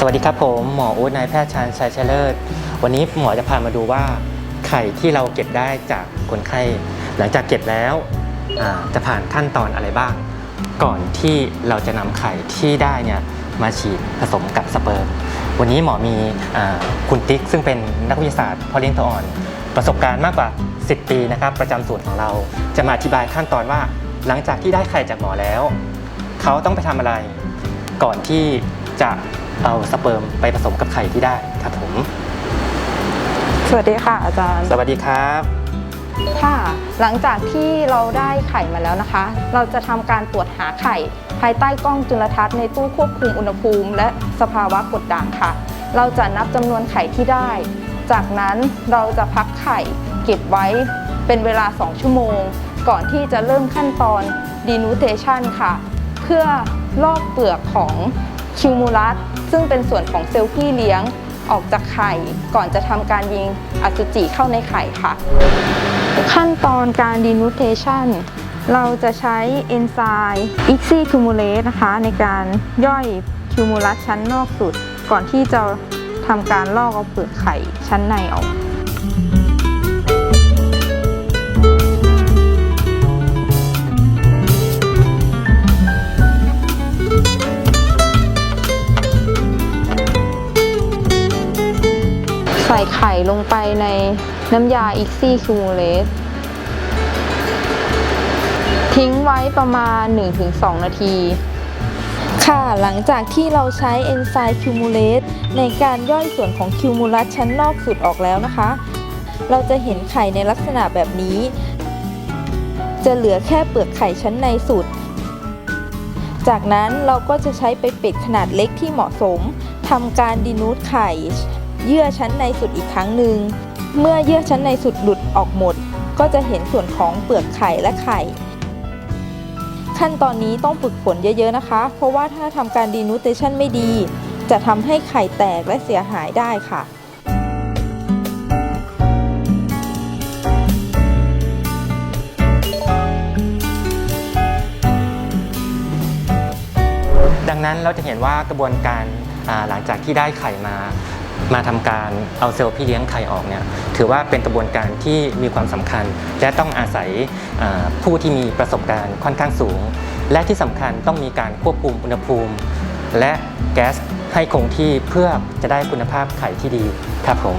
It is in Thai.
สวัสดีครับผมหมออู๊ดนายแพทย์ชาญชัยเชยเลิศวันนี้หมอจะพามาดูว่าไข่ที่เราเก็บได้จากคนไข้ หลังจากเก็บแล้วจะผ่านขั้นตอนอะไรบ้าง ก่อนที่เราจะนำไข่ที่ได้เนี่ยมาฉีดผสมกับสเปิร์มวันนี้หมอมีอคุณติ๊กซึ่งเป็นนักวิทยาศาสตร์พ่อเลี้ยงตัวอ่อน ประสบการณ์มากกว่า 10 ปีนะครับ ประจำสูตรของเราจะมาอธิบายขั้นตอนว่า หลังจากที่ได้ไข่จากหมอแล้ว เขาต้องไปทำอะไร ก่อนที่จะ เอาสเปิร์มไปผสมกับไข่ที่ได้ครับผม สวัสดีค่ะอาจารย์ สวัสดีครับ ค่ะ หลังจากที่เราได้ไข่มาแล้วนะคะ เราจะทำการตรวจหาไข่ ภายใต้กล้องจุลทรรศน์ในตู้ควบคุมอุณหภูมิ และสภาวะกดด่างค่ะ เราจะนับจำนวนไข่ที่ได้ จากนั้นเราจะพักไข่เก็บไว้เป็นเวลา 2 ชั่วโมง ก่อนที่จะเริ่มขั้นตอน denutation ค่ะ เพื่อลอกเปลือกของ คิวมูลัสซึ่งเป็นส่วนของเซลล์พี่เลี้ยงออกจากไข่ ก่อนจะทำการยิงอสุจิเข้าในไข่ค่ะ ขั้นตอนการ denutation เราจะใช้เอนไซม์ ICSI cumulase นะคะ ในการย่อยคิวมูลัสชั้นนอกสุด ก่อนที่จะทำการลอกเอาเปลือกไข่ชั้นในออก ส่ไข่ลงไปในน้ำยา ICSI cumulase ทิ้งไว้ประมาณ 1-2 นาที ค่ะ หลังจากที่เราใช้เอนไซม์คิวมูเลสในการย่อยส่วนของคิวมูลัสชั้นนอกสุดออกแล้วนะคะ เราจะเห็นไข่ในลักษณะแบบนี้ จะเหลือแค่เปลือกไข่ชั้นในสุด จากนั้นเราก็จะใช้ไปเป็ดขนาดเล็กที่เหมาะสมทำการดีนูตไข่ เยื่อชั้นในสุดอีกครั้งหนึ่ง เมื่อเยื่อชั้นในสุดหลุดออกหมด ก็จะเห็นส่วนของเปลือกไข่และไข่ ขั้นตอนนี้ต้องฝึกฝนเยอะๆนะคะ เพราะว่าถ้าทำการดีนูเทชันไม่ดี จะทำให้ไข่แตกและเสียหายได้ค่ะดังนั้นเราจะเห็นว่ากระบวนการหลังจากที่ได้ไข่มา มาทำการเอาเซลล์พี่เลี้ยงไข่ออกเนี่ยถือว่าเป็นกระบวนการที่มีความสำคัญ และต้องอาศัยผู้ที่มีประสบการณ์ค่อนข้างสูง และที่สำคัญต้องมีการควบคุมอุณหภูมิ และแก๊สให้คงที่เพื่อจะได้คุณภาพไข่ที่ดีครับผม